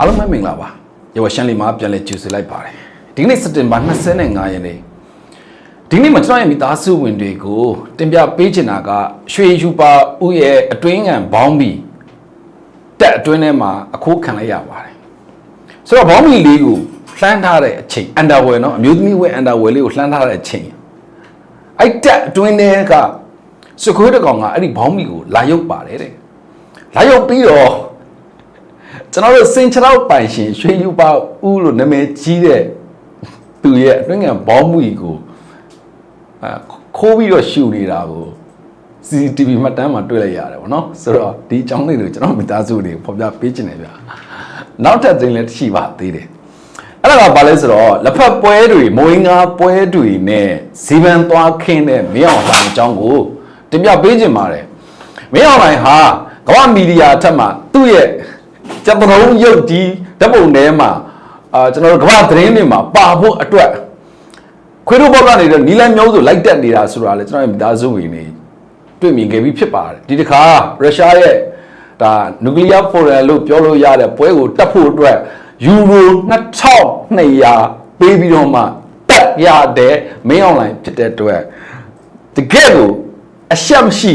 အားလုံးပဲမင်္ဂလာပါရေဝရှန်လီမှာပြန်လဲကြိုဆိုလိုက်ပါတယ်ဒီကနေ့စက်တင်ဘာ25ရက်နေ့ဒီနေ့မှာကျွန်တော်ရဲ့မိသားစုဝင်တွေကိုတင်ပြပေးချင်တာကရွှေယူပါဥရဲ့အတွင်းငံဘောင်းဘီတက်အတွင်းထဲမှာအခိုးခံလိုက်ရပါတယ်ဆိုတော့ဘောင်းဘီလေးကိုလှမ်းထားတဲ့အချိန်အန်ဒါဝယ်နော်အမျိုးသမီးဝယ်အန်ဒါဝယ်လေးကိုလှမ်းထားတဲ့အချိန်အဲ့တက်အတွင်းထဲကစခွေးတစ်ကောင်ကအဲ့ဒီဘောင်းဘီကိုလာရုပ်ပါတယ်တဲ့လာရုပ်ပြီးတော့ ကျွန်တော်တို့စင်ချလောက်ပိုင်ရှင်ရွှေယူပါဦးလို့နာမည်ကြီးတဲ့သူရဲ့အတွင်းငံဘောင်းမူကြီးကိုအဲခိုးပြီးတော့ရှူနေတာကို CCTV မှတ်တမ်းမှာတွေ့လိုက်ရတယ်ဗောနော်ဆိုတော့ဒီအကြောင်းလေးတွေကျွန်တော်မိသားစုတွေဖော်ပြပေးခြင်းတယ်ဗျာနောက်ထပ်သတင်းလည်းရှိပါသေးတယ်အဲ့ဒါကဘာလဲဆိုတော့လက်ဖက်ပွဲတွေမွေးငါပွဲတွေနဲ့ဇီဗန်သွားခင်းတဲ့မင်းအောင်လှိုင်အကြောင်းကိုတင်ပြပေးခြင်းပါတယ်မင်းအောင်လှိုင်ဟာကမ္ဘာမီဒီယာအထက်မှာသူ့ရဲ့ ကျပရုံးရုပ်ဒီဓာတ်ပုံထဲမှာအာကျွန်တော်တို့ကမ္ဘာသတင်းတွေမှာပါဖို့အတွက်ခွေးတို့ဘောက်ကနေတော့နီလန်မျိုးစုလိုက်တက်နေတာဆိုတာလေကျွန်တော်ရဲ့မိသားစုဝင်တွေတွေ့မြင်ခဲ့ပြီးဖြစ်ပါတယ်ဒီတစ်ခါရုရှားရဲ့ဒါနျူကလ িয়ার ဖိုရမ်လို့ပြောလို့ရတဲ့ပွဲကိုတက်ဖို့အတွက်ယူရို2200ပေးပြီးတော့မှတက်ရတဲ့မင်းအွန်လိုင်းဖြစ်တဲ့အတွက်တကယ်ကိုအရှက်မရှိ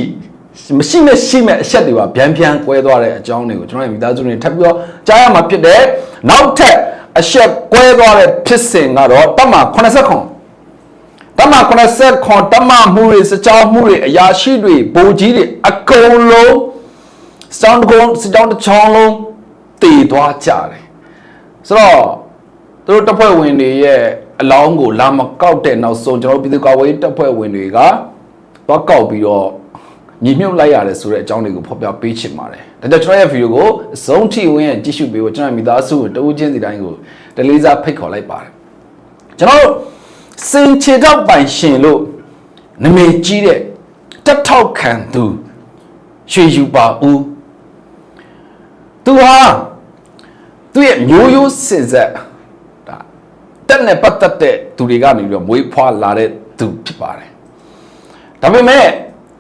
မရှိနဲ့ရှိမဲ့အချက်တွေပါဗျံဗျံကွဲသွားတဲ့အကြောင်းတွေကိုကျွန်တော်ရဲ့မိသားစုတွေထပ်ပြီးတော့ကြားရမှာဖြစ်တယ်နောက်ထပ်အချက်ကွဲသွားတဲ့ဖြစ်စဉ်ကတော့တမ89တမ89တမမှုတွေစကြောင်းမှုတွေအရာရှိတွေဘိုလ်ကြီးတွေအကုန်လုံးစောင်းတကုန်းစကြောင်းတစ်ချောင်းလုံးတည်သွားကြတယ်ဆိုတော့သူတို့တပ်ဖွဲ့ဝင်တွေရဲ့အလောင်းကိုလာမကောက်တဲ့နောက်ဆုံးကျွန်တော်တို့ပြည်သူ့ကာကွယ်ရေးတပ်ဖွဲ့ဝင်တွေကသွားကောက်ပြီးတော့ ညီမြုပ်လိုက်ရတယ်ဆိုတဲ့အကြောင်းတွေကိုဖော်ပြပေးချင်ပါတယ်။ဒါကြောင့်ကျွန်တော်ရဲ့ဗီဒီယိုကိုအဆုံးထိဝင်ရဲ့ကြည့်ရှုပေးဖို့ကျွန်တော်မိသားစုတဦးချင်းစီတိုင်းကိုတလေးစားဖိတ်ခေါ်လိုက်ပါတယ်။ကျွန်တော်တို့စင်ချေတော့ပိုင်ရှင်လို့နာမည်ကြီးတဲ့တက်ထောက်ခံသူရွှေယူပါဦးသူဟာသူ့ရဲ့မျိုးရိုးစင်ဆက်ဒါတက်နဲ့ပတ်သက်တဲ့သူတွေကနေပြီးတော့မွေးဖွားလာတဲ့သူဖြစ်ပါတယ်။ဒါပေမဲ့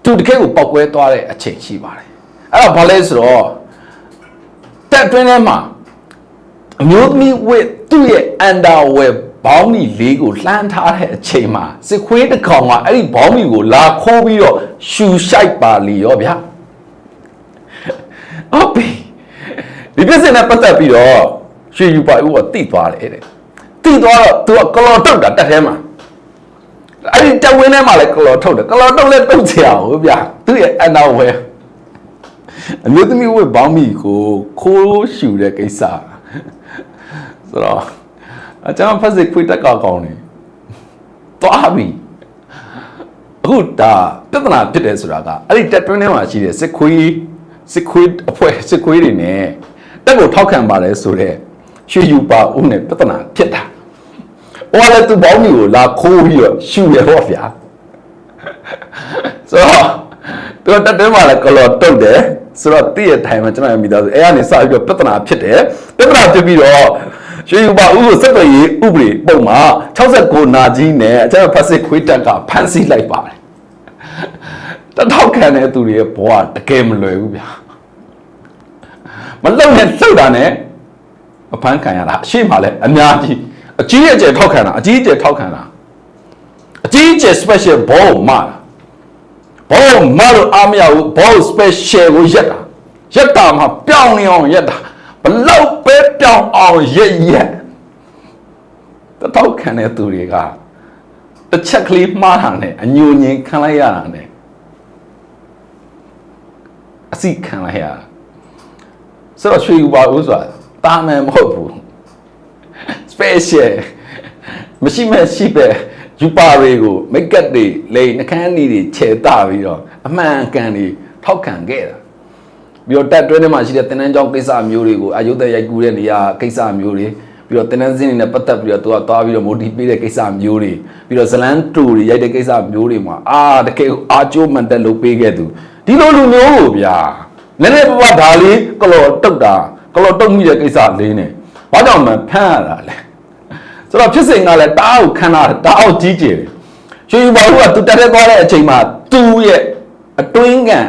သူတကယ်ကိုပောက်ကွဲသွားတဲ့အချိန်ရှိပါတယ်။အဲ့တော့ဘာလဲဆိုတော့တက်တွင်းထဲမှာအမျိုးသမီးဝစ်သူ့ရဲ့ underwear ဘောင်းမီလေးကိုလှမ်းထားတဲ့အချိန်မှာစစ်ခွေးတစ်ကောင်ကအဲ့ဒီဘောင်းမီကိုလာခိုးပြီးတော့ရှူရှိုက်ပါလီရောဗျာ။ဟုတ်ပြီ။ဒီပြဿနာပတ်သက်ပြီးတော့ရွှေယူပါဦးကတိသွားတယ်တဲ့။တိသွားတော့ तू ကကလော်တုတ်တာတက်ထဲမှာ။ အဲ့ဒီတက်ဝင်းထဲမှာလည်းကလော်ထုတ်တယ်။ကလော်တုတ်လည်းတုတ်ချရအောင်ဗျာ။သူ့ရဲ့ underwear အမျိုးသမီးဝတ်ဘောင်းမီကိုခိုးရှူတဲ့ကိစ္စဆိုတော့အကျွန်တော်ဖက်စစ်ခွေးတက်ကောက်ကောင်းနေသွားပြီအခုဒါပြဿနာဖြစ်တယ်ဆိုတာကအဲ့ဒီတက်တွင်းထဲမှာရှိတဲ့စစ်ခွေးစစ်ခွေးအဖွဲ့စစ်ခွေးတွေနဲ့တက်ကိုထောက်ခံပါတယ်ဆိုတော့ရွှေယူပါဦးနဲ့ပြဿနာဖြစ်တာ ဟိုကလည်းသူဘောင်းမီကိုလာခိုးပြီးတော့ရှူရဟောဗျာဆိုတော့သူကတက်တွင်းမှာလည်းကလော်တုတ်တယ်ဆိုတော့တည့်ရထိုင်မှာကျွန်တော်ရမိသားစုအဲကနေစပြီးတော့ပြဿနာဖြစ်တယ်ပြဿနာဖြစ်ပြီးတော့ရွှေယူပါဦးကိုစက်သွယ်ရေးဥပဒေပုံမှာ69နာကြီးနဲ့အကျဉ်းဖတ်စစ်ခွေးတက်ကဖမ်းဆီးလိုက်ပါတယ်တထောက်ခံတဲ့သူတွေရဲ့ဘဝတကယ်မလွယ်ဘူးဗျာမလုံနဲ့လှုပ်တာနဲ့မဖမ်းခံရတာအရှိမှလည်းအများကြီး အကြီးအကျယ်ထောက်ခံတာအကြီးအကျယ်ထောက်ခံတာအကြီးအကျယ် special ဘောမှာဘောမလို့အားမရဘူးဘော special ကိုရက်တာရက်တာမှာပြောင်းနေအောင်ရက်တာဘလောက်ပဲပြောင်းအောင်ရက်ရက်တထောက်ခံတဲ့သူတွေကတစ်ချက်ကလေးမှားတာနဲ့အညိုငင်ခံလိုက်ရတာနဲ့အစီခံလိုက်ရတာဆိုတော့ရွှေယူပါဦးဆိုတာတာမန်မဟုတ်ဘူး special မရှိမဲ့ရှိပဲယူပါတွေကိုမိတ်ကပ်တွေလိန်နှကန်းတွေခြေတပြီးတော့အမှန်ကန်တွေထောက်ခံခဲ့တာပြီးတော့တက်တွဲထဲမှာရှိတဲ့တင်နန်းကျောင်းကိစ္စမျိုးတွေကိုအာယုဒ္ဓရိုက်ကူးတဲ့နေရာကိစ္စမျိုးတွေပြီးတော့တင်နန်းစင်းတွေနဲ့ပတ်သက်ပြီးတော့သူကသွားပြီးတော့မိုတီပေးတဲ့ကိစ္စမျိုးတွေပြီးတော့ဇလန်တူတွေရိုက်တဲ့ကိစ္စမျိုးတွေမှာအာတကယ်အာကျိုးမှန်တက်လုပ်ပေးခဲ့သူဒီလိုလူမျိုးကိုဗျာနည်းနည်းပါးပါးဒါလေးကလော်တုတ်တာကလော်တုတ်မိတဲ့ကိစ္စလေးနဲ့ဘာကြောင့်မှဖမ်းရတာလဲ ဆိုတော့ဖြစ်စဉ်ကလည်းတအားကိုခံတာတအားကိုကြီးကျယ်တယ်ရွှေယူပါဘူးကသူတက်တဲ့သွားတဲ့အချိန်မှာသူ့ရဲ့အတွင်းကန်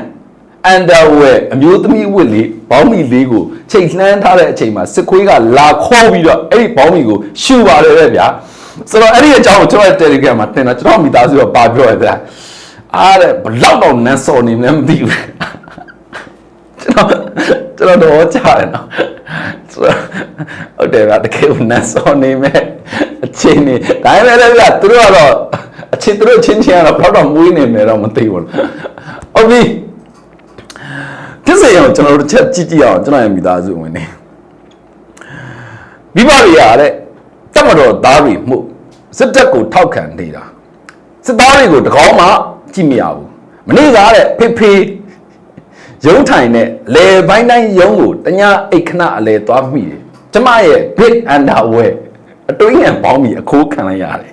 underwear အမျိုးသမီးဝတ်လေးဘောင်းမီလေးကိုချိန်လှမ်းထားတဲ့အချိန်မှာစစ်ခွေးကလာခေါ်ပြီးတော့အဲ့ဒီဘောင်းမီကိုရှူပါတယ်ပဲဗျာဆိုတော့အဲ့ဒီအကြောင်းကိုကျွန်တော် Telegram မှာတင်တာကျွန်တော်မိသားစုကပါပြောရတဲ့အားတဲ့ဘလောက်တော့နန်းစော်နေမလဲမသိဘူးကျွန်တော် ကျွန်တော်တော့ကြားတယ်နော်ဆိုတော့ဟုတ်တယ်ဗျာတကယ်ကိုနန်းစော်နေမဲ့အချိန်နေဒါပေမဲ့လည်းဗျာသူတို့ကတော့အချင်းသူတို့ချင်းချင်းကတော့ဘလောက်တော့မွေးနေမယ်တော့မသိဘူးဟုတ်ပြီဖြစ်စေအောင်ကျွန်တော်တို့ချက်ကြည့်ကြည့်အောင်ကျွန်တော်ရဲ့မိသားစုဝင်နေမိဘတွေရတဲ့တက်မတော်သားတွေမှုစစ်တပ်ကိုထောက်ခံနေတာစစ်သားတွေကိုတကောင်းမှကြည့်မရဘူးမနေ့ကတဲ့ဖေဖေ ရုံးထိုင်တဲ့လေပိုင်းတိုင်းရုံးကိုတ냐အိတ်ခဏအလဲသွားမိတယ်ကျမရဲ့ big underwear အတွင်းရန်ပေါင်းပြီးအခိုးခံလိုက်ရတယ်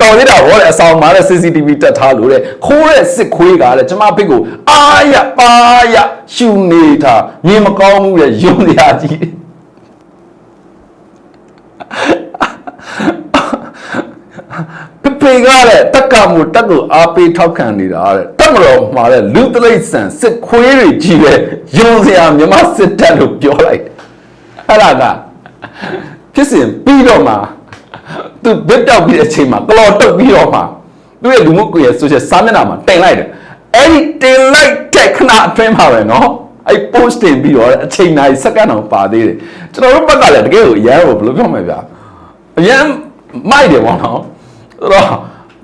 တော်သေးတာဟောတဲ့အဆောင်မှာတဲ့ CCTV တက်ထားလို့တဲ့ခိုးတဲ့စစ်ခွေးကတဲ့ကျမဘစ်ကိုအာရပါရရှူနေတာမြင်မကောင်းဘူးတဲ့ယုံစရာကြီး ပပေကတဲ့တက်ကမှုတက်ကိုအားပေးထောက်ခံနေတာတဲ့တက်မတော်မှာတဲ့လူတလိษံစစ်ခွေးတွေကြီးတဲ့ယုံစရာမြမစစ်တက်လို့ပြောလိုက်တယ်အဲ့ဒါကဖြစ်စဉ်ပြီးတော့မှသူဘစ်တောက်ပြီးတဲ့အချိန်မှာကလော်တုတ်ပြီးတော့မှသူ့ရဲ့လူမှုကွန်ရက် social စာမျက်နှာမှာတင်လိုက်တယ်အဲ့ဒီတင်လိုက်တဲ့ခဏအတွင်းမှာပဲနော်အဲ့ post တင်ပြီးတော့အချိန်တိုင်းစက္ကန့်အောင်ပါသေးတယ်ကျွန်တော်တို့ဘက်ကလည်းတကယ်ကိုအရန်ကိုဘယ်လိုပြောမလဲဗျာအရန်မိုက်တယ်ပေါ့နော် ဆိုတော့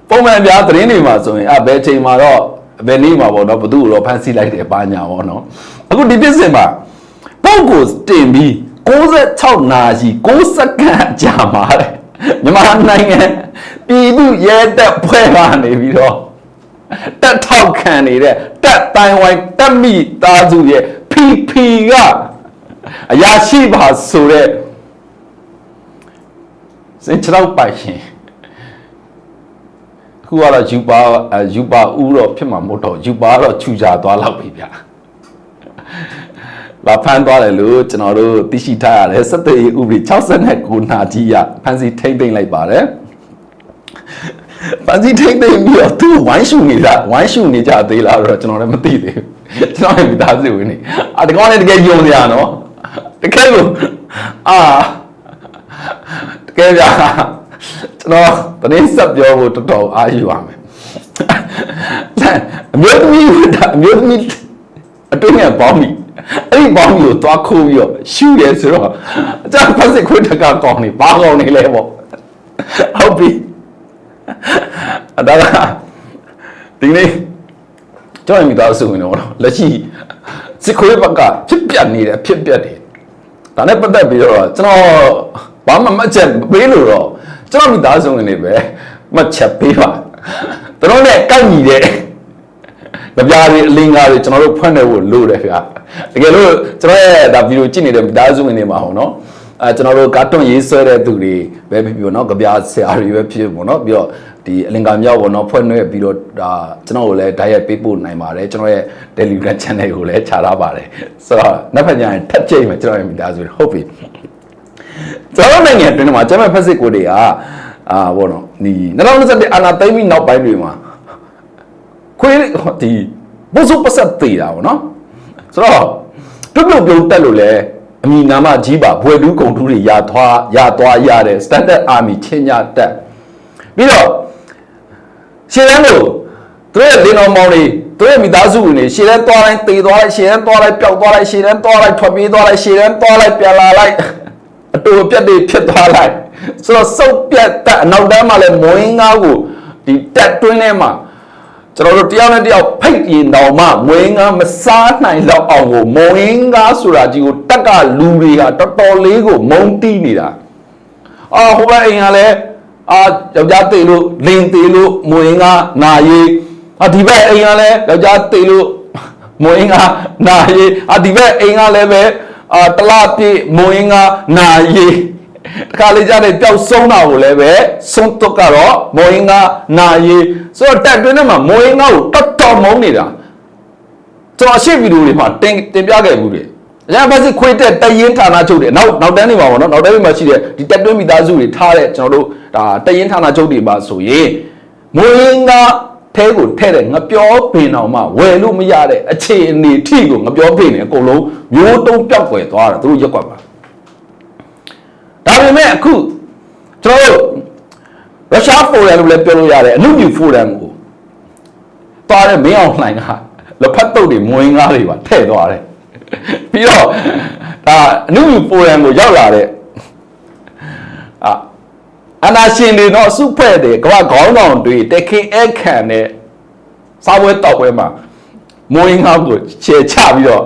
ပုံမှန်ဗျာသတင်းတွေမှာဆိုရင်အဘယ်အချိန်မှာတော့ဘယ်နေ့မှာပေါ့နော်ဘသူ့ကိုတော့ဖမ်းဆီးလိုက်တယ်ပါညာပေါ့နော်အခုဒီပြစ်စင်မှာပုံကိုတင်ပြီး66နာရီ6စက္ကန့်ကြာမှာတဲ့မြန်မာနိုင်ငံပြည်သူရဲတပ်ဖွဲ့ကနေပြီးတော့တက်ထောက်ခံနေတဲ့တက်တိုင်းဝိုင်းတက်မိသားစုရဲ့ PP ကအရာရှိပါဆိုတဲ့စင်ချတော့ပိုင်ရှင် ခုကတော့ယူပါယူပါဦးတော့ဖြစ်မှာမဟုတ်တော့ယူပါတော့ခြူကြသွားလောက်ပြီဗျာလာဖမ်းသွားတယ်လို့ကျွန်တော်တို့သိရှိထားရတယ်စက်သေးဥပဒေ69နာကြီးရဖမ်းဆီးထိမ့်သိမ့်လိုက်ပါတယ်ဖမ်းဆီးထိမ့်သိမ့်ပြီးတော့သူဝိုင်းရှူနေတာဝိုင်းရှူနေကြသေးလားတော့ကျွန်တော်လည်းမသိသေးဘူးကျွန်တော်ရဲ့မိသားစုဝင်နေအာဒီကောင်လည်းတကယ်ယုံစရာနော်တကယ်ကိုအာတကယ်ကြာ ကျွန်တော်တနေ့ဆက်ပြောဖို့တော်တော်အားယူပါမယ်အမျိုးသမီးအမျိုးသမီးအတွင်းကပေါင်းပြီအဲ့ဒီပေါင်းပြီးတော့သွားခိုးပြီးတော့ရှူရဲဆိုတော့အကြဖက်စစ်ခွေးတကကောင်းနေဘာကောင်းနေလဲပေါ့ဟုတ်ပြီအဒါကဒီနေ့ကျွန်တော်မိသားစုဝင်တော့လက်ရှိစစ်ခွေးဘက်ကဖြစ်ပြနေတယ်ဖြစ်ပြတယ်ဒါနဲ့ပတ်သက်ပြီးတော့ကျွန်တော်ဘာမှမချက်ပေးလို့တော့ ကျွန်တော်မိသားစုဝင်တွေပဲမချက်ပေးပါသူတို့နဲ့ကိုက်ညီတဲ့ကြပြားတွေအလင်းကားတွေကျွန်တော်တို့ဖွင့်နေဖို့လိုတယ်ခင်ဗျာတကယ်လို့ကျွန်တော်ရဲ့ဒါဗီဒီယိုကြည့်နေတဲ့မိသားစုဝင်တွေမှာဟောနော်အဲကျွန်တော်တို့ကာတွန်းရေးဆွဲတဲ့သူတွေပဲဖြစ်ဖြစ်နော်ကြပြားဆရာတွေပဲဖြစ်ဖြစ်ပေါ့နော်ပြီးတော့ဒီအလင်္ကာမြောက်ပေါ့နော်ဖွင့်နေပြီးတော့ဒါကျွန်တော်ကိုလည်းဓာတ်ရိုက်ပေးပို့နိုင်ပါတယ်ကျွန်တော်ရဲ့ Telegram channel ကိုလည်းခြာထားပါတယ်ဆိုတော့နောက်ဖက်ညရင်ထပ်ကြိတ်မယ်ကျွန်တော်ရဲ့မိသားစုတွေဟုတ်ပြီ ကျွန်တော်နိုင်ငံအတွင်းမှာကျမဖက်စစ်ကိုတွေကအာဘောနော်ဒီ2021အာနာသိမ့်ပြီးနောက်ပိုင်းတွေမှာခွေးဒီဘုစုပဆက်သေးတာပေါ့နော်ဆိုတော့တွတ်ပြုတ်ပြုံးတက်လို့လဲအမိနာမကြီးပါဘွယ်တူးကုံတူးတွေရာသွားရာသွားရတဲ့ standard army ချင်းညာတက်ပြီးတော့ရှေ့တန်းကိုသူရဲ့လင်းတော်မောင်တွေသူရဲ့မိသားစုဝင်တွေရှေ့တန်းသွားလိုက်တေသွားလိုက်ရှေ့တန်းသွားလိုက်ပျောက်သွားလိုက်ရှေ့တန်းသွားလိုက်ထွက်ပြေးသွားလိုက်ရှေ့တန်းသွားလိုက်ပြန်လာလိုက် အတူပြက်တွေဖြစ်သွားလိုက်ဆိုတော့စုပ်ပြက်တက်အနောက်တန်းမှာလဲမွင်းငါးကိုဒီတက်တွင်းထဲမှာကျွန်တော်တို့တယောက်နဲ့တယောက်ဖိတ်ရင်တောင်မှမွေးငါမစားနိုင်တော့အောင်ကိုမွေးငါဆိုတာကြီးကိုတက်ကလူတွေကတော်တော်လေးကိုမုံတီးနေတာအာဟိုဘက်အိမ်ကလည်းအာယောက်ျားတေလို့လင်တေလို့မွေးငါနာရီအာဒီဘက်အိမ်ကလည်းယောက်ျားတေလို့မွေးငါနာရီအာဒီဘက်အိမ်ကလည်းပဲ အာတလားပြေမွေးငါနာရီတခါလေကြတဲ့ပျောက်ဆုံးတာကိုလည်းပဲဆုံးတော့ကတော့မော်ရင်ကနာရီဆိုတော့တက်တွင်းထဲမှာမော်ရင်ကကိုတော်တော်မုန်းနေတာကျွန်တော်အရှိဗီဒီယိုတွေမှာတင်တင်ပြခဲ့ဘူးတယ်အရင်ဘက်စစ်ခွေးတက်တရင်ဌာနချုပ်တွေနောက်နောက်တန်းတွေမှာပေါ့နော်နောက်တန်းတွေမှာရှိတဲ့ဒီတက်တွင်းမိသားစုတွေထားတဲ့ကျွန်တော်တို့ဒါတရင်ဌာနချုပ်တွေမှာဆိုရင်မော်ရင်က ထဲကိုထဲတဲ့ငပြောပင်တော်မှဝယ်လို့မရတဲ့အခြေအနေထိကိုငပြောပင်နေအကုန်လုံးမျိုးတုံးပြောက်ွယ်သွားတာသူတို့ရက်ကွက်ပါဒါပေမဲ့အခုကျွန်တော်တို့ရုရှားဖိုရမ်လို့လည်းပြောလို့ရတယ်အနုမြူဖိုရမ်ကိုသွားတဲ့မင်းအောင်လှိုင်ကလက်ဖက်တုပ်တွေမွေးငါးတွေပါထည့်သွားတယ်ပြီးတော့ဒါအနုမြူဖိုရမ်ကိုရောက်လာတဲ့အာ အနာရှင်တွေတော့စုဖွဲ့တယ်ကမ္ဘာခေါင်းဆောင်တွေတခင်အခန့်နဲ့စားပွဲတောက်ပွဲမှာမွေးငါးကိုခြေချပြီးတော့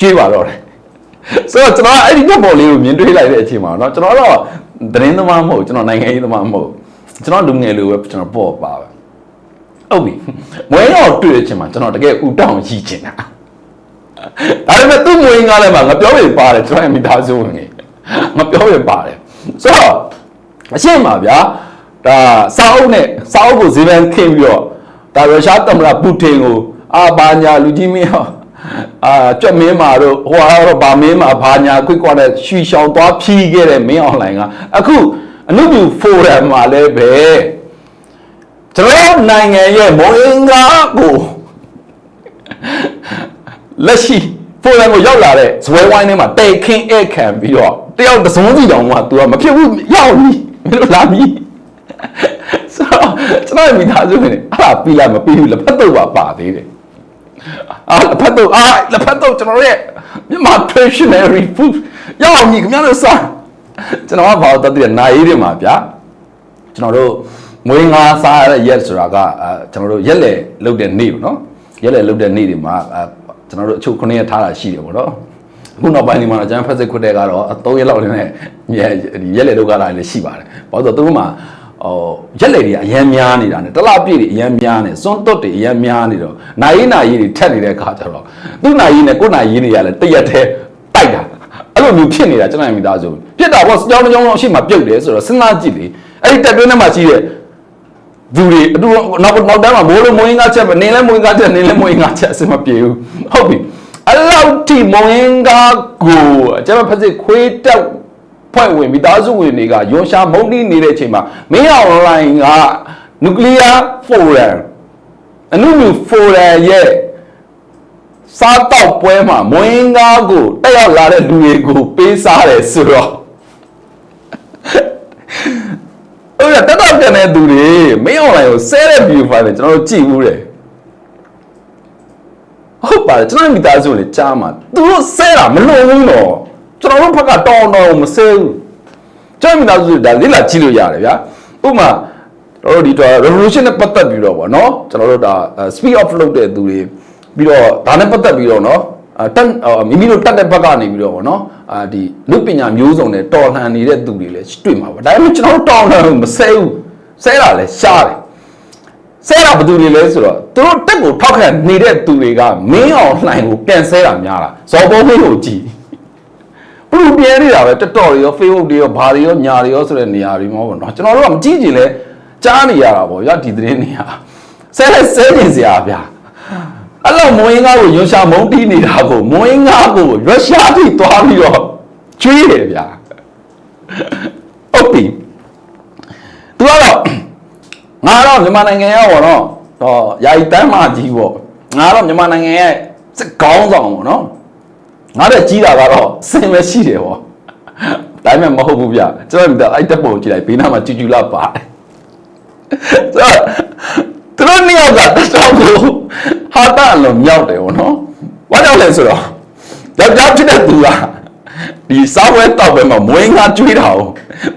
ကြွေးပါတော့တယ်ဆိုတော့ကျွန်တော်အဲ့ဒီမျက်ပေါ်လေးကိုမြင်တွေ့လိုက်တဲ့အချိန်မှာเนาะကျွန်တော်တော့သတင်းသမားမဟုတ်ကျွန်တော်နိုင်ငံရေးသမားမဟုတ်ကျွန်တော်လူငယ်လိုပဲကျွန်တော်ပေါ့ပါပဲဟုတ်ပြီမွေးတော့တွေ့တဲ့အချိန်မှာကျွန်တော်တကယ်ဥတောင်းရည်ချင်တာဒါပေမဲ့သူ့မွေးငါလည်းမှာငါပြောပြပါတယ်ကျွန်တော်ရဲ့မိသားစုဝင်ကြီးငါပြောပြပါတယ်ဆိုတော့ အရှင်းပါဗျာဒါစာအုပ်နဲ့စာအုပ်ကိုဈေးပန်းခင်းပြီးတော့ဒါရုရှားသမ္မတပူတင်ကိုအာဘာညာလူကြီးမင်းဟောအာကြွက်မင်းမာတို့ဟိုဟာတော့ဗာမင်းမာဘာညာခွိကွာတဲ့ရွှီရှောင်သွားဖြီးခဲ့တဲ့မင်းအွန်လိုင်းကအခုအနုပြဖိုရမ်မှာလည်းပဲကျွန်တော်နိုင်ငံရဲ့မုံအင်္ဂါကိုလက်ရှိဖိုရမ်ကိုရောက်လာတဲ့ဇွဲဝိုင်းထဲမှာတိတ်ခင်းဧခံပြီးတော့တယောက်တစုံစီတောင်မှ तू ကမဖြစ်ဘူးရောက်ပြီ မင်းတို့လာပြီဆိုတော့ကျွန်တော်မိသားစုနဲ့အဲ့ဒါပြီးလာမပြီးဘူးလက်ဖက်တော့ပါပါသေးတယ်အာလက်ဖက်တော့အာလက်ဖက်တော့ကျွန်တော်ရဲ့မြန်မာ traditional food ရောက်ပြီခင်ဗျားတို့စားကျွန်တော်ကဘာလို့တတ်တယ်နိုင်ရည်မှာဗျာကျွန်တော်တို့မွေးငါစားရတဲ့ရက်ဆိုတာကအဲကျွန်တော်တို့ရက်လေလုတ်တဲ့နေ့ပေါ့နော်ရက်လေလုတ်တဲ့နေ့တွေမှာအဲကျွန်တော်တို့အချုပ်ခုနှစ်ရက်ထားတာရှိတယ်ပေါ့နော်အ ခုနောက်ပိုင်းဒီမှာကျွန်တော်ဖက်စစ်ခွတ်တဲ့ကတော့3ရက်လောက်လည်းရက်လေလုတ်ကလာလည်းရှိပါတယ်ဘာလို့ဆိုတော့သူတို့မှာဟိုရက်လေတွေကအရန်များနေတာနဲ့တလားပြည့်တွေအရန်များနေစွန်းတွတ်တွေအရန်များနေတော့နိုင်နိုင်ကြီးတွေထက်နေတဲ့ခါကျတော့သူ့နိုင်ကြီးနဲ့ကိုယ်နိုင်ကြီးတွေကလည်းတရက်တည်းတိုက်တာအဲ့လိုမျိုးဖြစ်နေတာကျွန်တော်မိသားစုပြစ်တာပေါ့ကြောင်းကြောင်းလုံးအရှိမပြုတ်တယ်ဆိုတော့စဉ်းစားကြည့်လေအဲ့ဒီတက်တွင်းထဲမှာရှိတဲ့သူတွေအတူနောက်နောက်တန်းမှာမိုးလုံးမွေးငါချက်ပဲနေလဲမွေးငါချက်နေလဲမွေးငါချက်အစမပြေဘူးဟုတ်ပြီ အဲ့လောက်ထိမွေးငါကိုကျွန်တော်ဖက်စစ်ခွေးတက်ဖွဲ့ဝင်မိသားစုဝင်တွေကရွန်ရှာမုန်းတီးနေတဲ့အချိန်မှာမင်းအွန်လိုင်းကနျူကလ িয়ার ဖိုရမ်အနုမြူဖိုရမ်ရဲ့စားတော့ပွဲမှာမွေးငါကိုတက်ရောက်လာတဲ့လူတွေကိုပေးစားတယ်ဆိုတော့အဲ့ဒါတက်တော့ပြန်တဲ့သူတွေမင်းအွန်လိုင်းကိုဆဲတဲ့ view file နဲ့ကျွန်တော်တို့ကြည့်ဘူးတယ် ဟုတ်ပါတယ်ကျွန်တော်မိသားစုလည်းကြားမှာသူတို့ဆဲတာမလွန်ဘူးတော့ကျွန်တော်တို့ဘက်ကတောင်းတော့မဆဲဘူးကျွန်တော်မိသားစုဒါလေးလာကြည့်လို့ရတယ်ဗျာဥပမာတို့ဒီတော့ revolution နဲ့ပတ်သက်ပြီးတော့ဗောနော်ကျွန်တော်တို့ဒါ speed of လုပ်တဲ့သူတွေပြီးတော့ဒါနဲ့ပတ်သက်ပြီးတော့နော်အတက်မိမိတို့တက်တဲ့ဘက်ကနေပြီးတော့ဗောနော်အာဒီလူပညာမျိုးစုံနဲ့တော်လှန်နေတဲ့သူတွေလည်းတွေ့မှာပါဒါပေမဲ့ကျွန်တော်တို့တော်လှန်မဆဲဘူးဆဲတာလည်းရှားတယ် ဆဲတာဘယ်သူတွေလဲဆိုတော့သူတို့တက်ကိုထောက်ခံနေတဲ့သူတွေကမင်းအောင်လှိုင်ကိုပြန်ဆဲတာများတာဇော်ဘုံမင်းကိုကြည်ဘလူပြဲနေတာပဲတက်တော်တွေရော Facebook တွေရောဘာတွေရောညာတွေရောဆိုတဲ့နေရာတွေမှာပေါ့နော်ကျွန်တော်တို့ကမကြည့်ကြည့်လဲကြားနေရတာပေါ့ရဒီသတင်းနေရဆဲလဲဆဲနေစရာဗျာအဲ့လိုမွေးငါကိုရွှရှာမုံတီးနေတာကိုမွေးငါကိုရွှရှာထိသွားပြီးတော့ကျွေးတယ်ဗျာဟုတ်ပြီသူကတော့ ငါတော့မြန်မာနိုင်ငံရဲ့ပေါ့နော်တော့ယာယီတမ်းမကြီးပေါ့ငါတော့မြန်မာနိုင်ငံရဲ့စစ်ကောင်းဆောင်ပေါ့နော်ငါတဲ့ကြီးတာကတော့စင်ပဲရှိတယ်ပေါ့ဒါပေမဲ့မဟုတ်ဘူးဗျကျွန်တော်တို့အဲ့တက်ပုံကြည့်လိုက်ဘေးနားမှာကျူကျူလာပါတယ်ဆိုတော့သူတို့နှစ်ယောက်ကတတော်ကိုဟာတာလုံးမြောက်တယ်ဗောနော်ဘာကြောင့်လဲဆိုတော့ယောက်ျားဖြစ်တဲ့သူကဒီစားဝဲတောက်ပဲမှာမွေးငါကျွေးတာ哦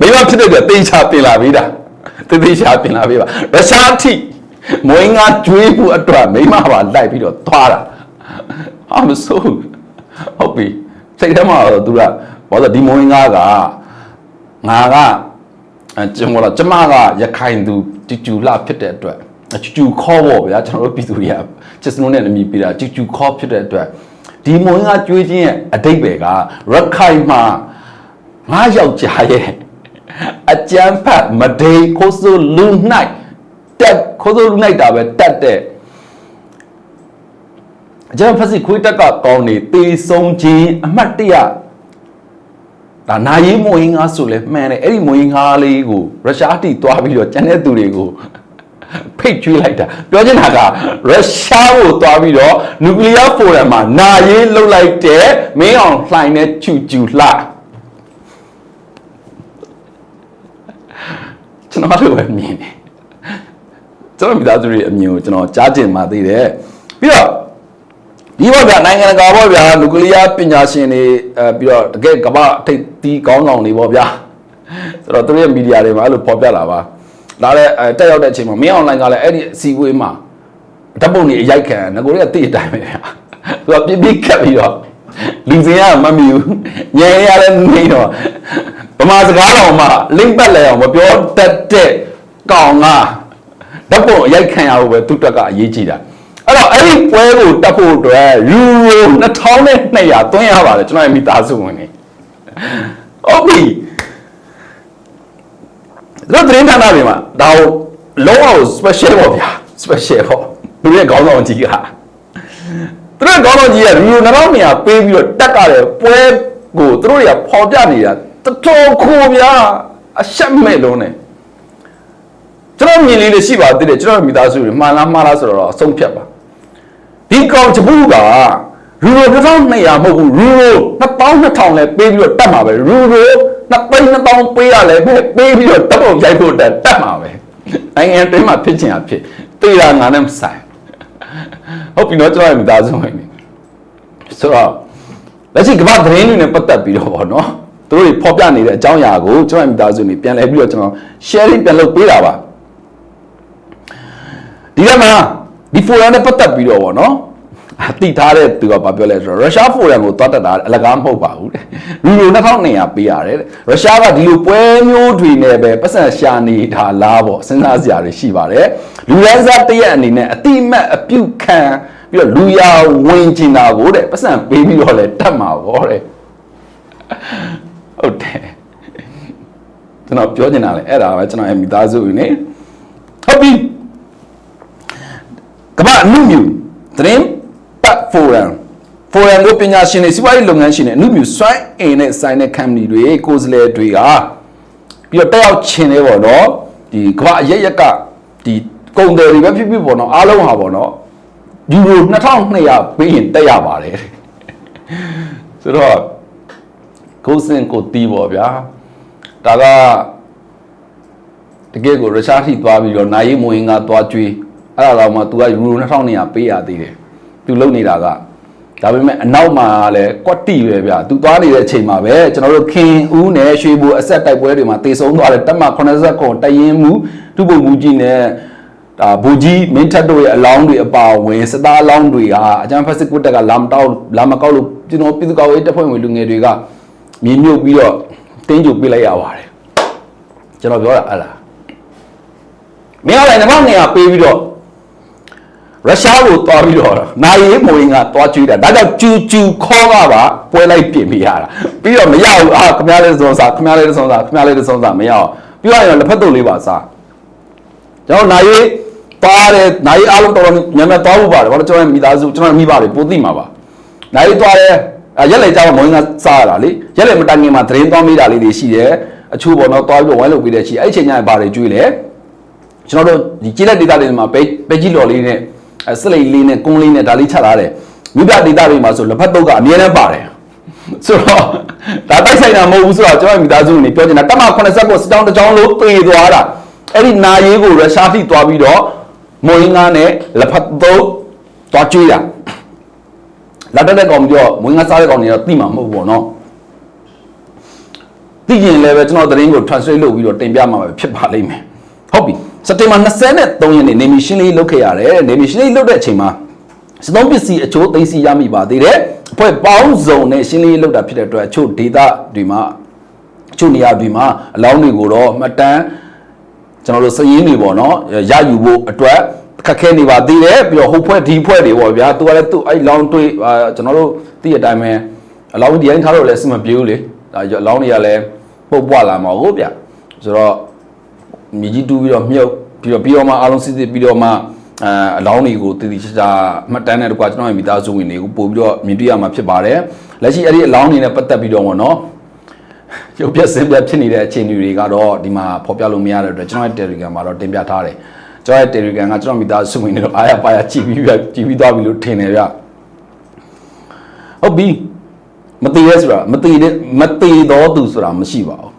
မိမဖြစ်တဲ့ကတေချာပြင်လာပြီးတာ တေတေချာပြင်လာပြီးပါရုရှားထိမွေးငါကျွေးဖို့အတွက်မိမပါလိုက်ပြီးတော့သွားတာဟာမဆိုးဟုတ်ပြီစိတ်ထဲမှာတော့သူကဘာလို့ဒီမွေးငါကငါကအဲကျွန်တော်ကကျမကရခိုင်သူကျူကျူလှဖြစ်တဲ့အတွက်ကျူကျူခေါ်ပေါ့ဗျာကျွန်တော်တို့ပြည်သူတွေကချစ်စနိုးနဲ့အမိပြတာကျူကျူခေါ်ဖြစ်တဲ့အတွက်ဒီမွေးငါကျွေးခြင်းရဲ့အတိတ်ပဲကရခိုင်မှာငါယောက်ျားရဲ့ အကြမ်းဖက်မဒိန်ခိုးဆိုးလူနိုင်တက်ခိုးဆိုးလူနိုင်တာပဲတက်တဲ့အကြမ်းဖက်စီခွေးတက်ကကောင်းနေတေဆုံးခြင်းအမှတ်တရဒါနာရီမွေးငါဆိုလဲမှန်တယ်အဲ့ဒီမွေးငါလေးကိုရုရှားတီသွားပြီးတော့ကျန်တဲ့သူတွေကိုဖိတ်ကျွေးလိုက်တာပြောချင်တာကရုရှားကိုသွားပြီးတော့နျူကလ িয়ার ဖိုရမ်မှာနာရေးလှုပ်လိုက်တဲ့မင်းအောင်လှိုင်နဲ့ချူချူလှ ကျွန်တော်တို့ပဲမြင်တယ်ကျွန်တော်မိသားစုရဲ့အမြင်ကိုကျွန်တော်ကြားကျင်မှသိတယ်ပြီးတော့ဒီဘောဗျာနိုင်ငံတကာဘောဗျာနျူကလ িয়ার ပညာရှင်တွေအဲပြီးတော့တကယ်ကမ္ဘာထိပ်သီးကောင်းဆောင်တွေဘောဗျာဆိုတော့သူတို့ရဲ့မီဒီယာတွေမှာအဲ့လိုပေါ်ပြလာပါဒါလည်းအဲတက်ရောက်တဲ့အချိန်မှာမင်းအွန်လိုင်းကလည်းအဲ့ဒီအစည်းအဝေးမှာဓာတ်ပုံတွေအရိုက်ခံငကိုတွေကတိအတိုင်းပဲဗျာသူကပြပြခတ်ပြီးတော့လူစင်ကမမီဘူးညင်ရလည်းနေတော့ ဗမာစကားတော်မှာလင့်ပတ်လဲအောင်မပြောတတ်တဲ့ကောင်ကဓာတ်ပုံအရိုက်ခံရဖို့ပဲသူ့တက်ကအရေးကြီးတာအဲ့တော့အဲ့ဒီပွဲကိုတက်ဖို့အတွက်ယူရို2200သွင်းရပါတယ်ကျွန်တော်ရဲ့မိသားစုဝင်နေဟုတ်ပြီသူတို့သတင်းဌာနတွေမှာဒါကိုလုံးဝ special ပေါ့ဗျာ special ပေါ့သူရဲ့ခေါင်းဆောင်ကြီးကသူတို့ခေါင်းဆောင်ကြီးကရီယို2200ပေးပြီးတော့တက်ကြတယ်ပွဲကိုသူတို့တွေကပေါ်ပြနေတာ တော်တော်ခိုးဗျာအဆက်မဲ့လုံးနဲ့ကျွန်တော်မြင်လေးတွေရှိပါသေးတယ်ကျွန်တော်မိသားစုတွေမှန်လားမှားလားဆိုတော့အဆုံးဖြတ်ပါဒီကောင်ချပူကရူရို2200မဟုတ်ဘူးရူရို2200လဲပေးပြီးတော့တက်မှာပဲရူရို2000ပေးရလဲပဲပေးပြီးတော့တက်ဖို့ရိုက်ဖို့တက်တက်မှာပဲနိုင်ငံတွင်းမှာဖြစ်ချင်တာဖြစ်တေးတာငါနဲ့မဆိုင်ဟုတ်ပြီနော်ကျွန်တော်ရဲ့မိသားစုဝင်နေဆိုတော့လက်ရှိကမ္ဘာသတင်းတွေနဲ့ပတ်သက်ပြီးတော့ဗောနော် သူတို့တွေဖော်ပြနေတဲ့အကြောင်းအရာကိုကျွန်တော်ရဲ့မိသားစုတွေပြန်လဲပြီးတော့ကျွန်တော် sharing ပြန်လုပ်ပေးတာပါဒီကမှာဒီ forum နဲ့ပတ်သက်ပြီးတော့ဗောနော်အတိထားတဲ့သူကဘာပြောလဲဆိုတော့ရုရှားဖိုရမ်ကိုသွားတက်တာအလကားမဟုတ်ပါဘူးတဲ့လူလို2200ပေးရတယ်တဲ့ရုရှားကဒီလိုပွဲမျိုးတွေနဲ့ပဲပတ်စံရှာနေတာလားပေါ့စဉ်းစားစရာတွေရှိပါတယ်လူရန်စားတရက်အနေနဲ့အတိမတ်အပြုတ်ခံပြီးတော့လူရဝင်ကျင်တာကိုတဲ့ပတ်စံပေးပြီးတော့လဲတတ်မှာပေါ့တဲ့ဟုတ်တယ် ကျွန်တော်ပြောနေတာလေအဲ့ဒါပဲကျွန်တော်ရဲ့မိသားစုနေဟုတ်ပြီကမ္ဘာအမှုမြူသတင်းပတ်ဖိုရမ်ဖိုရမ်ကိုပညာရှင်တွေစီးပွားရေးလုပ်ငန်းရှင်တွေအမှုမြူစွမ်းအင်နဲ့ဆိုင်တဲ့ company တွေကိုယ်စားလှယ်တွေကပြီးတော့တက်ရောက်ခြင်းတွေပေါ့နော်ဒီကမ္ဘာအရက်ရက်ကဒီကုန်တယ်တွေပဲဖြစ်ဖြစ်ပေါ့နော်အားလုံးဟာပေါ့နော်ယူရို2200ပေးရင်တက်ရပါတယ်ဆိုတော့ကိုစင်ကိုတီးပေါ့ဗျာ ဒါကတကယ့်ကိုရုရှားထိသွားပြီးတော့နိုင်ရီမွင်ကသွားကြွေးအဲ့ဒါတော့မှ तू ကယူရို2200ပေးရသေးတယ် तू လုံနေတာကဒါပေမဲ့အနောက်မှာလည်းကွက်တီပဲဗျသူသွားနေတဲ့အချိန်မှာပဲကျွန်တော်တို့ခင်ဦးနဲ့ရွှေဘူအဆက်တိုက်ပွဲတွေမှာတေဆုံးသွားတဲ့တပ်မ89တရင်မူသူ့ပုံမူကြီးနဲ့ဒါဘူကြီးမင်းထက်တို့ရဲ့အလောင်းတွေအပါဝင်စသားအလောင်းတွေဟာအကျန်းဖက်စစ်ကုတ်တက်ကလာမတောက်လာမကောက်လို့ကျွန်တော်ပြည်သူ့ကော်မတီတပ်ဖွဲ့ဝင်လူငယ်တွေကမြေမြုပ်ပြီးတော့ တင်းကြိုပြလိုက်ရပါတယ်ကျွန်တော်ပြောတာအဲ့လားမင်းကလည်း2200ပေးပြီးတော့ရုရှားကိုတွားပြီးတော့နိုင်ရေးမဝင်ကတွားကျွေးတာဒါကြောင့်ကျူကျူခေါ်ကပါပွဲလိုက်ပြင်ပြရတာပြီးတော့မရဘူးအာခမရလေးစုံစားခမရလေးစုံစားခမရလေးစုံစားမရအောင်ပြီးတော့လက်ဖက်တုပ်လေးပါစားကျွန်တော်နိုင်ရေးတွားတယ်နိုင်ရေးအားလုံးတော်တော်မြန်မြန်တွားဖို့ပါတယ်ဘာလို့ကျွန်တော်မိသားစုကျွန်တော်မိဘတွေပိုသိမှာပါနိုင်ရေးတွားတယ် ရက်လေကြောင်မဝင်ကစားရတာလေရက်လေမတိုင်ခင်မှာသတင်းသွားမိတာလေးတွေရှိတယ်အချို့ပေါ်တော့တွားပြီးတော့ဝိုင်းလုပ်ပြီးတဲ့ရှိအဲ့ဒီချိန်ကျရင်ဘာတွေကျွေးလဲကျွန်တော်တို့ဒီကြီးလက်ဒေတာတွေမှာပဲပဲကြီးလော်လေးနဲ့အဲစလိတ်လေးနဲ့ကုန်းလေးနဲ့ဒါလေးချထားတယ်မိဘဒေတာတွေမှာဆိုလက်ဖက်တုပ်ကအမြဲတမ်းပါတယ်ဆိုတော့ဒါတိုက်ဆိုင်တာမဟုတ်ဘူးဆိုတော့ကျွန်တော်မိသားစုနေပြောချင်တာတမ80ကိုစတောင်းတစ်ကြောင်းလို့ပြေသွားတာအဲ့ဒီနာရေးကိုရုရှားထိသွားပြီးတော့မွေးငါနဲ့လက်ဖက်တုပ်သွားကျွေးတာ လက်တက်တဲ့ကောင်ပြောမွေးငါစားတဲ့ကောင်တွေတော့သိမှာမဟုတ်ဘူးပေါ့နော်သိရင်လည်းပဲကျွန်တော်သတင်းကို translate လုပ်ပြီးတော့တင်ပြမှာပဲဖြစ်ပါလိမ့်မယ်ဟုတ်ပြီစက်တင်ဘာ23ရက်နေ့နေမီရှင်းလေးလုပ်ခဲ့ရတယ်နေမီရှင်းလေးလုပ်တဲ့အချိန်မှာစသုံးပစ္စည်းအချို့သိသိရမိပါသေးတယ်အဖွဲ့ပေါင်းစုံနဲ့ရှင်းလေးလုပ်တာဖြစ်တဲ့အတွက်အချို့ဒေတာတွေမှာအချို့နေရာတွေမှာအလောင်းတွေကိုတော့မှတ်တမ်းကျွန်တော်တို့စည်ရင်းတွေပေါ့နော်ရယူဖို့အတွက် ခက်ခဲနေပါသေးတယ်ပြီးတော့ဟိုဖွဲ့ဒီဖွဲ့တွေပေါ့ဗျာသူကလည်းသူ့အဲ့လောင်းတွေးကျွန်တော်တို့သိတဲ့အတိုင်းပဲအလောင်းဒီတိုင်းထားတော့လည်းစမပြေဘူးလေဒါအလောင်းတွေကလည်းပုတ်ပွားလာမှာဟုတ်ဗျဆိုတော့မြေကြီးတူးပြီးတော့မြုပ်ပြီးတော့ပြီးတော့မှအားလုံးစစ်စစ်ပြီးတော့မှအဲအလောင်းတွေကိုတည်တည်ချာချာမှတ်တမ်းနဲ့တကွာကျွန်တော်ရဲ့မိသားစုဝင်တွေကိုပို့ပြီးတော့မြင်တွေ့ရမှာဖြစ်ပါတယ်လက်ရှိအဲ့ဒီအလောင်းတွေနဲ့ပတ်သက်ပြီးတော့ဗောနော်ရုပ်ပြက်စင်ပြက်ဖြစ်နေတဲ့အခြေအနေတွေကတော့ဒီမှာဖော်ပြလို့မရတဲ့အတွက်ကျွန်တော်ရဲ့ Telegram မှာတော့တင်ပြထားတယ် ကျွန်တော်ရဲ့ Telegram ကကျွန်တော်မိသားစုဝင်တွေတော့အားရပါရကြည်ပြီးပြကြည်ပြီးသွားပြီလို့ထင်တယ်ဗျဟုတ်ပြီမတည်ရဲဆိုတာမတည်တဲ့မတည်တော့သူဆိုတာမရှိပါဘူး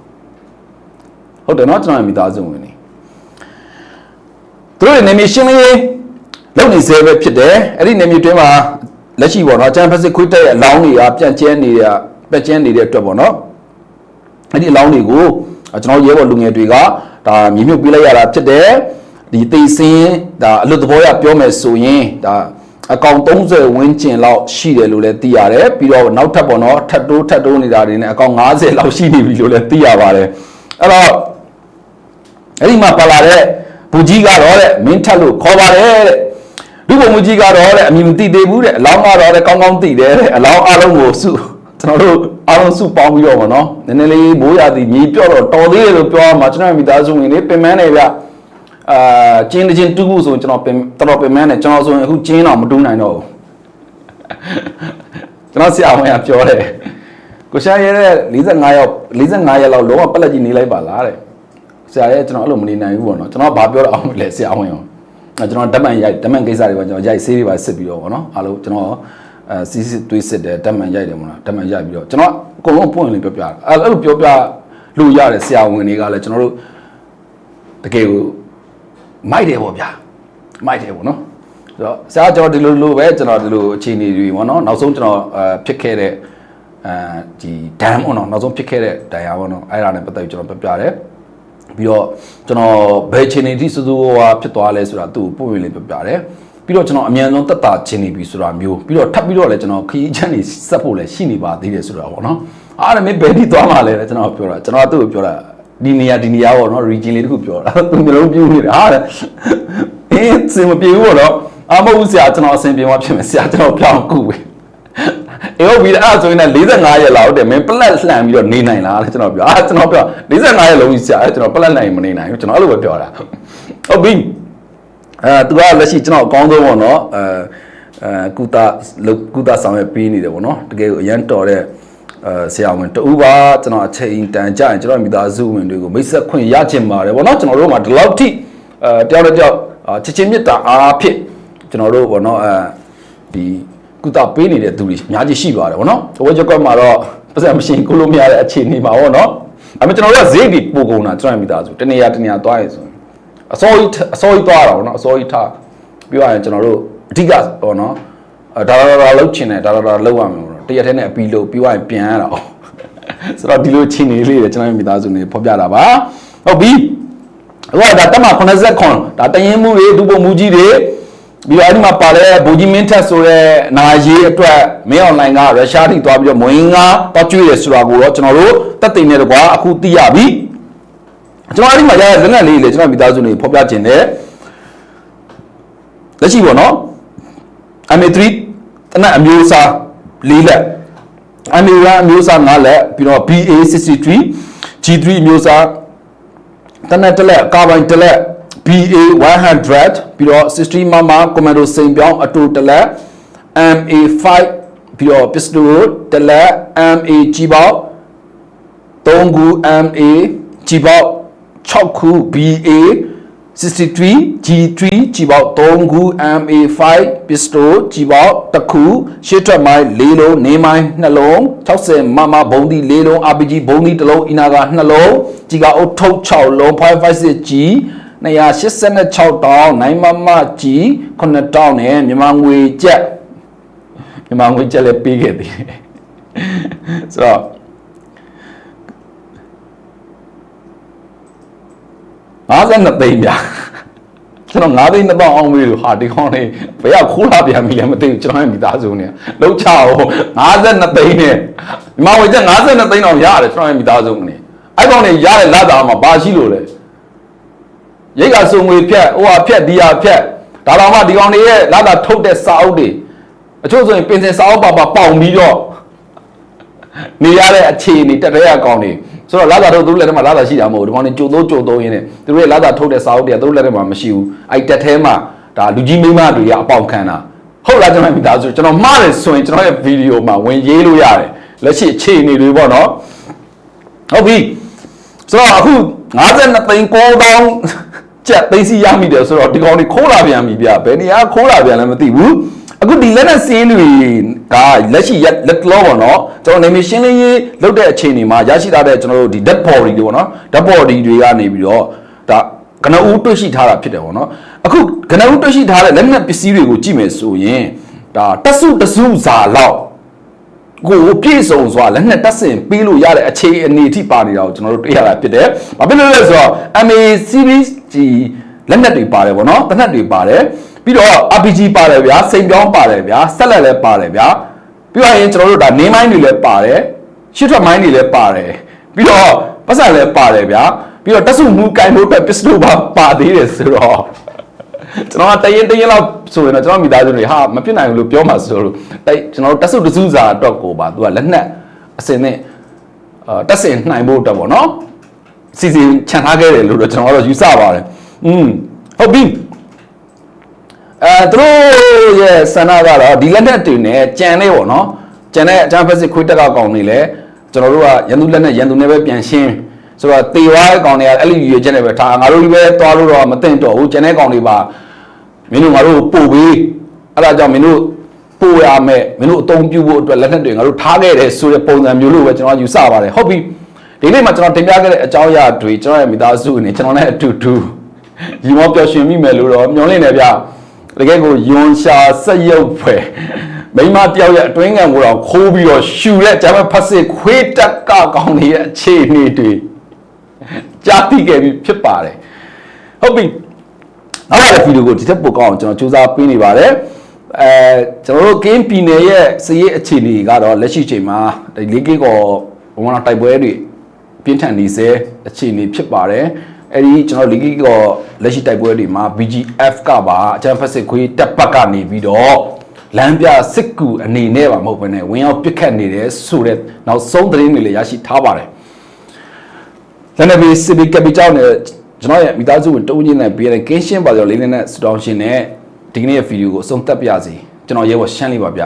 ဟုတ်တယ်နော်ကျွန်တော်ရဲ့မိသားစုဝင်တွေသူတို့ရဲ့နေမရှင်းလင်းရေးလုပ်နေစေပဲဖြစ်တယ်အဲ့ဒီနေမြေတွင်းမှာလက်ရှိပေါ့နော်ကျန်ဖက်စစ်ခွေးတက်ရဲ့အလောင်းတွေကပြန့်ကျဲနေတဲ့ပြန့်ကျဲနေတဲ့အတွက်ပေါ့နော်အဲ့ဒီအလောင်းတွေကိုကျွန်တော်ရဲဘော်လူငယ်တွေကဒါမြေမြုပ်ပေးလိုက်ရတာဖြစ်တယ် ဒီသိစင်းဒါအလွတ်သဘောရပြောမယ်ဆိုရင်ဒါအကောင်30ဝန်းကျင်လောက်ရှိတယ်လို့လည်းသိရတယ်ပြီးတော့နောက်ထပ်ပေါ့နော်ထပ်တိုးထပ်တိုးနေတာတွေနဲ့အကောင်90လောက်ရှိနေပြီလို့လည်းသိရပါတယ်အဲ့တော့အဲ့ဒီမှာပါလာတဲ့ဘူကြီးကတော့တဲ့မင်းထက်လို့ခေါ်ပါတယ်တဲ့လူပုံမူကြီးကတော့တဲ့အမည်မသိသေးဘူးတဲ့အလောင်းကတော့တဲ့ကောင်းကောင်းသိတယ်တဲ့အလောင်းအလုံးကိုစုကျွန်တော်တို့အားလုံးစုပေါင်းပြီးတော့ဗောနော်နည်းနည်းလေးမိုးရသည်မြေပြော့တော့တော်သေးတယ်လို့ပြောရမှာကျွန်တော်မိသားစုဝင်လေးပင်မန်းနေဗျ အာကျင်းတစ်ချင်းတူးဖို့ဆိုရင်ကျွန်တော်ပင်တော်တော်ပင်မန်းနေကျွန်တော်ဆိုရင်အခုကျင်းတော့မတူးနိုင်တော့ဘူးကျွန်တော်ဆရာဝန်ကပြောတယ်ကိုရှာရဲတဲ့45ရောက်45ရက်လောက်လုံးဝပက်လက်ကြီးနေလိုက်ပါလားတဲ့ဆရာရဲ့ကျွန်တော်အဲ့လိုမနေနိုင်ဘူးဗောနော်ကျွန်တော်ဘာပြောတော့အောင်လဲဆရာဝန်ရောအဲကျွန်တော်ဓာတ်မှန်ရိုက်ဓာတ်မှန်ကိစ္စတွေပါကျွန်တော်ရိုက်ဆေးတွေပါစစ်ပြီးတော့ဗောနော်အားလုံးကျွန်တော်အဲစီးစစ်တွေးစစ်တယ်ဓာတ်မှန်ရိုက်တယ်ဗောနော်ဓာတ်မှန်ရိုက်ပြီးတော့ကျွန်တော်အကုန်လုံးပွင့်လေးပြောပြတာအဲ့လိုပြောပြလို့ရတယ်ဆရာဝန်တွေကလည်းကျွန်တော်တို့တကယ်ကို မိုက်တယ်ဗောဗျာမိုက်တယ်ဗောနော်ဆိုတော့ဆရာကျွန်တော်ဒီလိုလိုပဲကျွန်တော်ဒီလိုအခြေအနေတွေဗောနော်နောက်ဆုံးကျွန်တော်အဲဖြစ်ခဲ့တဲ့အဲဒီဒမ်ဗောနော်နောက်ဆုံးဖြစ်ခဲ့တဲ့ဒဏ်ရာဗောနော်အဲ့ဒါနဲ့ပတ်သက်ပြီးကျွန်တော်ပြပြတယ်ပြီးတော့ကျွန်တော်ဘယ်ချိန်နေထိစူးစူးဝါဖြစ်သွားလဲဆိုတာသူ့ကိုပို့ဝင်လေးပြပြတယ်ပြီးတော့ကျွန်တော်အမြန်ဆုံးတက်တာချင်းနေပြီဆိုတာမျိုးပြီးတော့ထပ်ပြီးတော့လည်းကျွန်တော်ခရီးချမ်းနေဆက်ဖို့လည်းရှိနေပါသေးတယ်ဆိုတာပေါ့နော်အားရမင်းဘယ်ထိသွားမှလဲကျွန်တော်ပြောတာကျွန်တော်ကသူ့ကိုပြောတာ ဒီနေရာဒီနေရာပေါ့နော် region လေးတခုပြောတာသူမျိုးလုံးပြူးနေတယ်ဟာအင်းစင်မပြေဘူးပေါ့နော်အမဟုတ်ဆရာကျွန်တော်အဆင်ပြေမှဖြစ်မယ်ဆရာကျွန်တော်ပြောင်းကူပဲအေဟုတ်ပြီအဲ့ဒါဆိုရင်လည်း45ရက်လောက်တဲ့မင်းပလက်လှန်ပြီးတော့နေနိုင်လားတဲ့ကျွန်တော်ပြောအာကျွန်တော်ပြော45ရက်လုံးကြီးဆရာကျွန်တော်ပလက်နိုင်မနေနိုင်ဘူးကျွန်တော်အဲ့လိုပဲပြောတာဟုတ်ပြီအဲသူကလက်ရှိကျွန်တော်အကောင်းဆုံးပေါ့နော်အဲအဲကုသကုသဆောင်ရွက်ပေးနေတယ်ပေါ့နော်တကယ်ကိုအရန်တော်တဲ့ အဲဆရာဝန်တူပါကျွန်တော်အချိန်တန်ကြရင်ကျွန်တော်မိသားစုဝင်တွေကိုမိတ်ဆက်ခွင့်ရချင်ပါတယ်ပေါ့နော်ကျွန်တော်တို့မှာဒီလောက်ထိအဲတယောက်တစ်ယောက်ချစ်ချင်းမြတ်တာအားဖြင့်ကျွန်တော်တို့ပေါ့နော်အဲဒီကုသပေးနေတဲ့သူတွေအများကြီးရှိပါတယ်ဗောနော်။ဝက်ဂျက်ကမှာတော့ပတ်စံမရှင်ကိုလို့မရတဲ့အခြေအနေမှာဗောနော်။အဲ့မဲ့ကျွန်တော်တို့ကဈေးပြီးပို့ကုန်တာကျွန်တော်မိသားစုတနေရာတနေရာသွားရဆိုရင်အစောကြီးအစောကြီးသွားတာဗောနော်အစောကြီးထားပြောရရင်ကျွန်တော်တို့အဓိကဗောနော်ဒါဒါဒါလောက်ချင်တယ်ဒါဒါဒါလောက်ရမယ်ဗောနော် တရက်တည်းနဲ့အပီလို့ပြောရရင်ပြန်ရတာဗောဆိုတော့ဒီလိုချင်းနေလေးတွေကျွန်တော်မိသားစုနေဖော်ပြတာပါဟုတ်ပြီအခုကဒါတက်မှာ89ဒါတရင်မှုတွေဒုပုံမှုကြီးတွေပြီးတော့အဲ့ဒီမှာပါတဲ့ဘူဂျီမင်းထက်ဆိုတဲ့နာရေးအတွက်မင်းအွန်လိုင်းကရုရှားထိသွားပြီးတော့မွေးငါတော့ကျွေးတယ်ဆိုတာကိုတော့ကျွန်တော်တို့တက်သိနေတယ်ကွာအခုသိရပြီကျွန်တော်အဲ့ဒီမှာရတဲ့လက်နက်လေးလေကျွန်တော်မိသားစုတွေဖော်ပြခြင်းတယ်လက်ရှိပေါ့နော် MA3 တနက်အမျိုးအစား ၄လက် MA1 အမျိုးအစား၅လက်ပြီးတော့ BA63 G3 အမျိုးအစားတနက်တစ်လက်ကာဘိုင်တစ်လက် BA 100ပြီးတော့60 mama commando စိန်ပြောင်းအတူတလက် MA5 ပြီးတော့ pistol တလက် MA ကြီးပေါက်3ခု MA ကြီးပေါက်6ခု BA 63 G3 ကြီးပေါက်3ခု MA5 pistol ကြီးပေါက်1ခုရှစ်ထွက်မိုင်း4လုံးနေမိုင်း2လုံး60မမဘုံဒီ4လုံး RPG ဘုံဒီ1လုံးအီနာက2လုံးကြီးကအုတ်ထုတ်6လုံး556 G 286တောင်းနိုင်မမကြီး9တောင်းနဲ့မြန်မာငွေကျပ်မြန်မာငွေကျပ်လည်းပေးခဲ့သေးတယ်ဆိုတော့ 52သိန်းဗျာကျွန်တော်9သိန်း2000အောင်ပြီလို့ဟာဒီကောင်းလေးဘယ်ရောက်ခိုးလာပြန်ပြီလဲမသိဘူးကျွန်တော်ရဲ့မိသားစုနဲ့လောက်ချအောင်52သိန်းနဲ့မြန်မာငွေကျပ်52သိန်းတော့ရတယ်ကျွန်တော်ရဲ့မိသားစုနဲ့အဲ့ကောင်တွေရတဲ့လက်သားမှာဘာရှိလို့လဲရိတ်ကစုံငွေဖြတ်ဟိုဟာဖြတ်ဒီဟာဖြတ်ဒါတော့မှဒီကောင်တွေရဲ့လာတာထုတ်တဲ့စာအုပ်တွေအချို့ဆိုရင်ပင်စင်စာအုပ်ပါပါပေါင်ပြီးတော့နေရတဲ့အခြေအနေတက်တဲ့ကောင်တွေ ဆိုတော့လာတာထုတ်သူတို့လက်ထဲမှာလာတာရှိတာမဟုတ်ဘူးဒီကောင်တွေကြိုတိုးကြိုတိုးရင်းနဲ့သူတို့ရဲ့လာတာထုတ်တဲ့စာအုပ်တွေကသူတို့လက်ထဲမှာမရှိဘူးအဲ့တက်ထဲမှာဒါလူကြီးမိန်းမတွေကအပေါင်ခံတာဟုတ်လားကျွန်တော်မိသားစုကျွန်တော်မှားတယ်ဆိုရင်ကျွန်တော်ရဲ့ဗီဒီယိုမှာဝင်ရေးလို့ရတယ်လက်ရှိအခြေအနေတွေပေါ့နော်ဟုတ်ပြီဆိုတော့အခု52သိန်း9000ကြက်သိမ်းစီရမိတယ်ဆိုတော့ဒီကောင်တွေခိုးလာပြန်ပြီဗျဘယ်နေရာခိုးလာပြန်လဲမသိဘူးအခုဒီလက်နဲ့စင်းတွေကလက်ရှိရက်လက်လောပေါ့နော် ကျွန်တော်နေမရှင်းလင်းရေးလုပ်တဲ့အချိန်တွေမှာရရှိထားတဲ့ကျွန်တော်တို့ဒီ dead body တွေပေါ့နော် dead body တွေကနေပြီးတော့ဒါကနဦးတွေ့ရှိထားတာဖြစ်တယ်ပေါ့နော်အခုကနဦးတွေ့ရှိထားတဲ့လက်နက်ပစ္စည်းတွေကိုကြည့်မယ်ဆိုရင်ဒါတက်စုတစုစာလောက်ကိုယ်ပြည့်စုံစွာလက်နဲ့တက်ဆင်ပေးလို့ရတဲ့အခြေအနေအထိပါနေတာကိုကျွန်တော်တို့တွေ့ရတာဖြစ်တယ်။ဘာဖြစ်လို့လဲဆိုတော့ MA series ကြီးလက်နက်တွေပါတယ်ဗောနော်။တနက်တွေပါတယ်။ပြီးတော့ RPG ပါတယ်ဗျာ။စိန်ပြောင်းပါတယ်ဗျာ။ဆက်လက်လည်းပါတယ်ဗျာ။ ပြီးတော့ရင်ကျွန်တော်တို့ဒါနေမိုင်းတွေလည်းပါတယ်။ရှစ်ထွက်မိုင်းတွေလည်းပါတယ်။ပြီးတော့ပတ်စံလည်းပါတယ်ဗျာ။ပြီးတော့တက်စုမူကင်လို့ပဲပစ္စတိုပါပါသေးတယ်ဆိုတော့ကျွန်တော်ကတရင်တရင်လောက်ဆိုရင်တော့ကျွန်တော်မိသားစုတွေဟာမဖြစ်နိုင်ဘူးလို့ပြောမှာဆိုလို့တိုက်ကျွန်တော်တို့တက်စုတစုစာတော့ကိုပါသူကလက်နက်အစင်နဲ့အာတက်စင်နိုင်ဖို့အတွက်ပေါ့နော်စီစဉ်ခြံထားခဲ့တယ်လို့တော့ကျွန်တော်ကတော့ယူဆပါတယ်อืมဟုတ်ပြီ အဲသူတို့ရဲ့ဆန္ဒကတော့ဒီလက်နက်တွေနဲ့ကြံနေပေါ့နော်ကြံတဲ့အချမ်းဖက်စစ်ခွေးတက်ကောင်တွေလည်းကျွန်တော်တို့ကရန်သူလက်နဲ့ရန်သူနဲ့ပဲပြန်ရှင်းဆိုတော့တေဝါရဲ့ကောင်တွေကအဲ့လိုရွေချက်နဲ့ပဲထားငါတို့ဒီပဲသွားလို့တော့မသိမ့်တော့ဘူးကျန်တဲ့ကောင်တွေပါမင်းတို့ငါတို့ပို့ပေးအဲ့ဒါကြောင့်မင်းတို့ပို့ရမယ်မင်းတို့အသုံးပြုဖို့အတွက်လက်နက်တွေငါတို့ထားခဲ့တယ်ဆိုတဲ့ပုံစံမျိုးလို့ပဲကျွန်တော်ယူဆပါတယ်ဟုတ်ပြီဒီနေ့မှာကျွန်တော်တင်ပြခဲ့တဲ့အကြောင်းအရာတွေကျွန်တော်ရဲ့မိသားစုအနေကျွန်တော်နဲ့အတူတူရီမောပျော်ရွှင်မိမယ်လို့တော့မျှော်လင့်နေဗျ တကယ်ကိုယွန်ရှာဆက်ရုပ်ဖွယ်မိမတယောက်ရဲ့အတွင်းငံကိုတော့ခိုးပြီးတော့ရှူတဲ့ဂျာမဖတ်စစ်ခွေးတက်ကကောင်းနေတဲ့အခြေအနေတွေကြားသိခဲ့ပြီးဖြစ်ပါတယ်ဟုတ်ပြီနောက်တဲ့ဗီဒီယိုကိုဒီထက်ပိုကောင်းအောင်ကျွန်တော်စူးစမ်းပေးနေပါတယ်အဲကျွန်တော်တို့ကင်းပြည်နယ်ရဲ့စည်ရေးအခြေအနေကတော့လက်ရှိချိန်မှာဒီလေးကေကောဘဝနာတိုက်ပွဲတွေပြင်းထန်နေစေအခြေအနေဖြစ်ပါတယ် အဲဒီကျွန်တော်လေးကေကောလက်ရှိတိုက်ပွဲတွေမှာ BGF ကပါအချမ်းဖက်စစ်ခွေးတပ်ပတ်ကနေပြီးတော့လမ်းပြစစ်ကူအနေနဲ့ပါမဟုတ်ဘဲနဲ့ဝင်ရောက်ပစ်ခတ်နေတယ်ဆိုတဲ့နောက်ဆုံးသတင်းတွေလည်းရရှိထားပါတယ်လက်နက်ပြီးစစ်ဘီကပီကြောင့်လည်းကျွန်တော်ရဲ့မိသားစုဝင်တုံးချင်းနဲ့ပေးတဲ့ကင်းရှင်းပါကြောလေးလေးနဲ့စတောင်းရှင်းနဲ့ဒီကနေ့ရဲ့ဗီဒီယိုကိုအဆုံးသတ်ပြစီကျွန်တော်ရဲဘော်ရှမ်းလေးပါဗျ